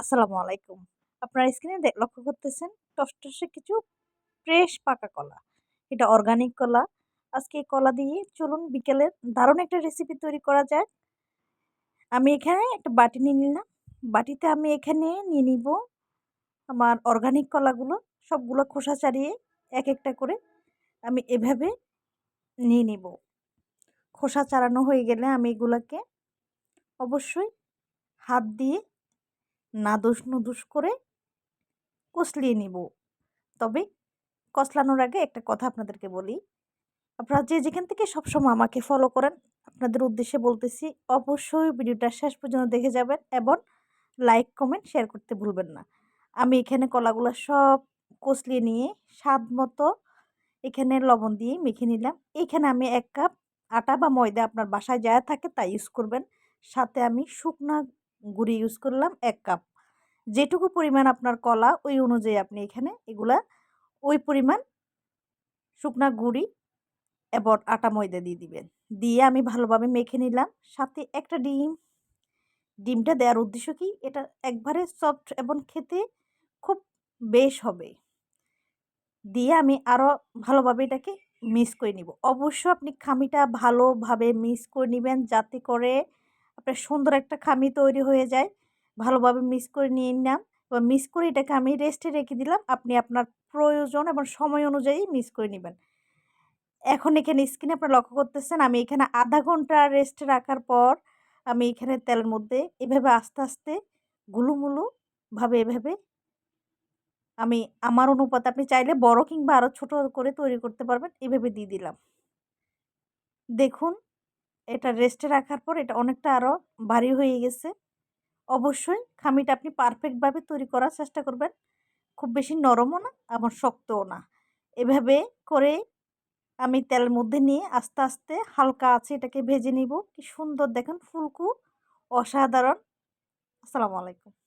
আসসালামু আলাইকুম। আপনারা স্ক্রিনে লক্ষ্য করতেছেন টসটসে কিছু ফ্রেশ পাকা কলা। এটা অর্গানিক কলা। আজকে এই কলা দিয়ে চলুন বিকেলের দারুণ একটা রেসিপি তৈরি করা যায়। আমি এখানে একটা বাটি নিয়ে নিলাম। বাটিতে আমি এখানে নিয়ে নিব আমার অর্গানিক কলাগুলো। সবগুলো খোসা ছাড়িয়ে এক একটা করে আমি এভাবে নিয়ে নিব। খোসা চারানো হয়ে গেলে আমি এগুলোকে অবশ্যই হাত দিয়ে নাদুস নুদুস করে কষলিয়ে নিব। তবে কষলানোর আগে একটা কথা আপনাদেরকে বলি। আপনারা যে যেখান থেকে সবসময় আমাকে ফলো করেন, আপনাদের উদ্দেশ্যে বলতেছি, অবশ্যই ভিডিওটা শেষ পর্যন্ত দেখে যাবেন এবং লাইক কমেন্ট শেয়ার করতে ভুলবেন না। আমি এখানে কলাগুলো সব কষলিয়ে নিয়ে স্বাদ মতো এখানে লবণ দিয়ে মেখে নিলাম। এখানে আমি এক কাপ আটা বা ময়দা আপনার বাসায় যা থাকে তাই ইউজ করবেন। সাথে আমি শুকনা গুঁড়ি ইউজ করলাম এক কাপ যেটুকু পরিমাণ আপনার কলা, ওই অনুযায়ী আপনি এখানে এগুলা, ওই পরিমাণ শুকনা গুঁড়ি এবং আটা ময়দা দিয়ে দিবেন। দিয়ে আমি ভালোভাবে মেখে নিলাম। সাথে একটা ডিম। ডিমটা দেওয়ার উদ্দেশ্য কি? এটা একবারে সফট এবং খেতে খুব বেশ হবে। দিয়ে আমি আরও ভালোভাবে এটাকে মিক্স করে নিব। অবশ্য আপনি খামিটা ভালোভাবে মিক্স করে নেবেন যাতে করে আপনার সুন্দর একটা খামি তৈরি হয়ে যায়। ভালোভাবে মিক্স করে নিয়ে নিলাম। এবার মিক্স করে এটাকে আমি রেস্টে রেখে দিলাম। আপনি আপনার প্রয়োজন এবং সময় অনুযায়ী মিক্স করে নেবেন। এখন এখানে স্কিনে আপনারা লক্ষ্য করতেছেন, আমি এখানে আধা ঘণ্টা রেস্টে রাখার পর আমি এখানে তেলের মধ্যে এভাবে আস্তে আস্তে গুলুমুলুভাবে এভাবে আমি আমার অনুপাত আপনি চাইলে বড় কিংবা আরও ছোট করে তৈরি করতে পারবেন। এভাবে দিয়ে দিলাম। দেখুন এটা রেস্টে রাখার পর এটা অনেকটা আরও ভারী হয়ে গেছে। অবশ্যই খামিটা আপনি পারফেক্টভাবে তৈরি করার চেষ্টা করবেন। খুব বেশি নরমও না এবং শক্তও না। এভাবে করে আমি তেলের মধ্যে নিয়ে আস্তে আস্তে হালকা আছে এটাকে ভেজে নিব। কি সুন্দর দেখেন ফুলকু, অসাধারণ। আসসালামু আলাইকুম।